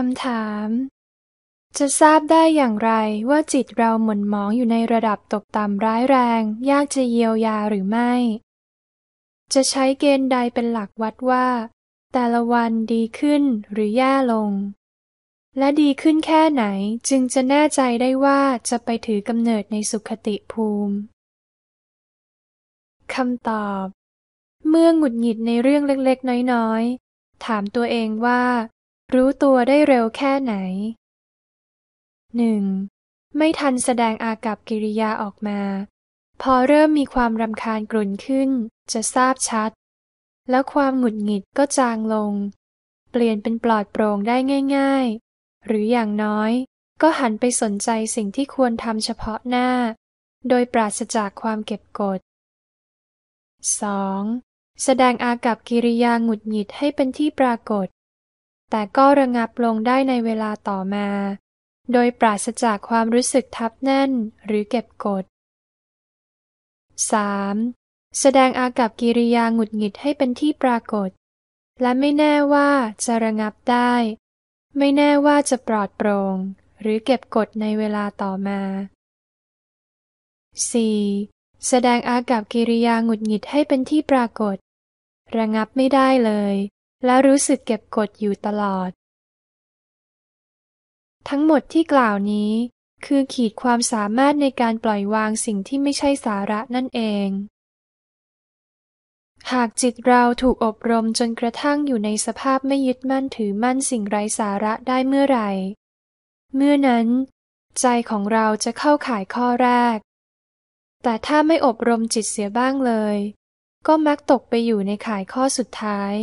คำถาม จะทราบได้อย่างไรว่าจิตเราหม่นหมองอยู่ในระดับตกต่ำร้ายแรง ยากจะเยียวยาหรือไม่ จะใช้เกณฑ์ใดเป็นหลักวัดว่า แต่ละวันดีขึ้นหรือแย่ลง และดีขึ้นแค่ไหนจึงจะแน่ใจได้ว่าจะไปถือกำเนิดในสุขติภูมิคำตอบ เมื่อหงุดหงิดในเรื่องเล็กๆ น้อยๆ ถามตัวเองว่า รู้ตัวได้เร็วแค่ไหน 1. ไม่ทันแสดงอากับกิริยาออกมา พอเริ่มมีความรำคาญกรุ่นขึ้น จะทราบชัด แล้วความหงุดหงิดก็จางลง เปลี่ยนเป็นปลอดโปร่งได้ง่าย ๆ หรืออย่างน้อย ก็หันไปสนใจสิ่งที่ควรทำเฉพาะหน้า โดยปราศจากความเก็บกด 2. แสดงอากับกิริยาหงุดหงิดให้เป็นที่ปรากฏ แต่ก็ระงับลงได้ในเวลาต่อมา โดยปราศจากความรู้สึกทับแน่นหรือเก็บกด 3. แสดงอากับกิริยาหงุดหงิดให้เป็นที่ปรากฏ และไม่แน่ว่าจะระงับได้ ไม่แน่ว่าจะปลอดโปร่ง หรือเก็บกดในเวลาต่อมา 4. แสดงอากับกิริยาหงุดหงิดให้เป็นที่ปรากฏ ระงับไม่ได้เลย และรู้สึกเก็บกดอยู่ตลอด ทั้งหมดที่กล่าวนี้ คือขีดความสามารถในการปล่อยวางสิ่งที่ไม่ใช่สาระนั่นเอง หากจิตเราถูกอบรมจนกระทั่งอยู่ในสภาพไม่ยึดมั่นถือมั่นสิ่งไร้สาระได้เมื่อไหร่ เมื่อนั้น ใจของเราจะเข้าข่ายข้อแรก แต่ถ้าไม่อบรมจิตเสียบ้างเลย ก็มักตกไปอยู่ในข่ายข้อสุดท้าย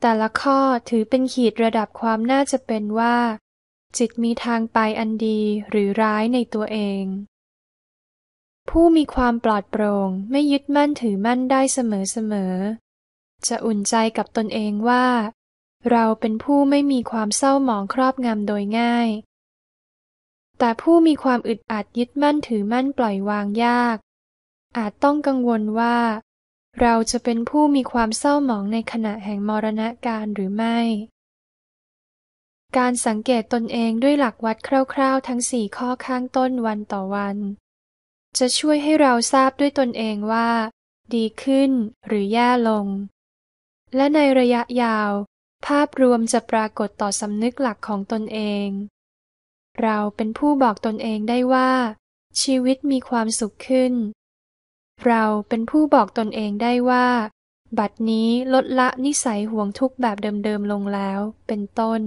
แต่ละข้อถือเป็นขีดระดับความน่าจะเป็นว่า จิตมีทางไปอันดีหรือร้ายในตัวเอง ผู้มีความปลอดโปร่งไม่ยึดมั่นถือมั่นได้เสมอๆ จะอุ่นใจกับตนเองว่า เราเป็นผู้ไม่มีความเศร้าหมองครอบงำโดยง่าย แต่ผู้มีความอึดอัดยึดมั่นถือมั่นปล่อยวางยาก อาจต้องกังวลว่า เราจะเป็นผู้มีความเศร้าหมองในขณะแห่งมรณะการหรือไม่ การสังเกตตนเองด้วยหลักวัดคร่าวๆ ทั้งสี่ข้อข้างต้นวันต่อวัน จะช่วยให้เราทราบด้วยตนเองว่า ดีขึ้นหรือแย่ลง และในระยะยาว ภาพรวมจะปรากฏต่อสำนึกหลักของตนเอง เราเป็นผู้บอกตนเองได้ว่า ชีวิตมีความสุขขึ้น เราเป็นผู้บอกตนเองได้ว่า บัดนี้ลดละนิสัยห่วงทุกข์แบบเดิมๆลงแล้ว เป็นต้น